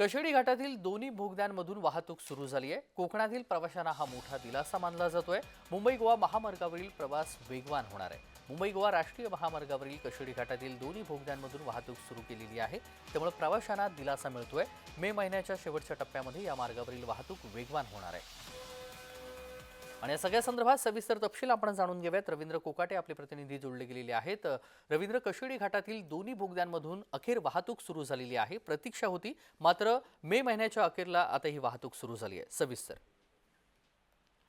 कशेडी घाटातील दोन्ही बोगद्यांमधून वाहतूक सुरू झाली आहे. कोकणातील प्रवाशांना हा मोठा दिलासा मानला जातोय. मुंबई गोवा महामार्गावरील प्रवास वेगवान होणार आहे. मुंबई गोवा राष्ट्रीय महामार्गावरील कशेडी घाटातील दोन्ही बोगद्यांमधून वाहतूक सुरू केलेली आहे. त्यामुळे प्रवाशांना दिलासा मिळतोय. मे महिन्याच्या शेवटच्या टप्प्यामध्ये या मार्गावरील वाहतूक वेगवान होणार आहे. आणि या सगळ्या संदर्भात सविस्तर तपशील आपण जाणून घेऊयात. रवींद्र कोकाटे आपले प्रतिनिधी जोडले गेलेले आहेत. रवींद्र कशेडी घाटातील दोन्ही बोगद्यांमधून अखेर वाहतूक सुरू झालेली आहे. प्रतीक्षा होती मात्र मे महिन्याच्या अखेरला आता ही वाहतूक सुरू झाली आहे. सविस्तर.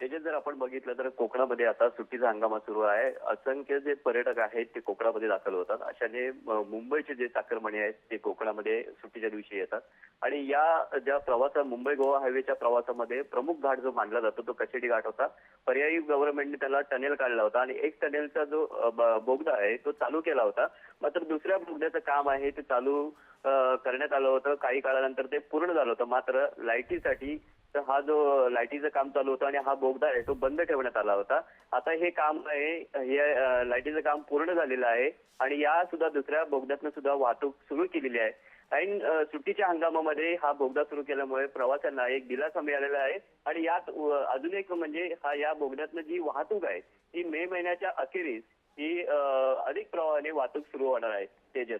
त्याच्यात जर आपण बघितलं तर कोकणामध्ये आता सुट्टीचा हंगामा सुरू आहे. असंख्य जे पर्यटक आहेत ते कोकणामध्ये दाखल होतात. अशाने मुंबईचे जे चाकरमणी आहेत ते कोकणामध्ये सुट्टीच्या दिवशी येतात. आणि या ज्या प्रवासा मुंबई गोवा हायवेच्या प्रवासामध्ये प्रमुख घाट जो मानला जातो तो कशेडी घाट होता. पर्यायी गव्हर्नमेंटने त्याला टनेल काढला होता आणि एक टनेलचा जो ब- बोगदा आहे तो चालू केला होता. मात्र दुसऱ्या बोगद्याचं काम आहे ते चालू करण्यात आलं होतं. काही काळानंतर ते पूर्ण झालं होतं. मात्र लाईटीसाठी तर हा जो लाईटीचं काम चालू होतं आणि हा बोगदा आहे तो बंद ठेवण्यात आला होता. आता हे काम आहे हे लाईटीचं काम पूर्ण झालेलं आहे आणि या सुद्धा दुसऱ्या बोगद्यातनं सुद्धा वाहतूक सुरू केलेली आहे. ऐन सुट्टीच्या हंगामामध्ये हा बोगदा सुरू केल्यामुळे प्रवाशांना एक दिलासा मिळालेला आहे आणि यात अजून एक म्हणजे हा या बोगद्यातनं जी वाहतूक आहे ती मे महिन्याच्या अखेरीस ही अधिक प्रवाहाने वाहतूक सुरू होणार आहे तेजस.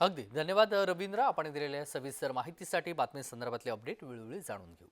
अगदी. धन्यवाद रवींद्र. आपण दिलेल्या सविस्तर माहितीसाठी बातमी संदर्भातले अपडेट वेळोवेळी जाणून घेऊ.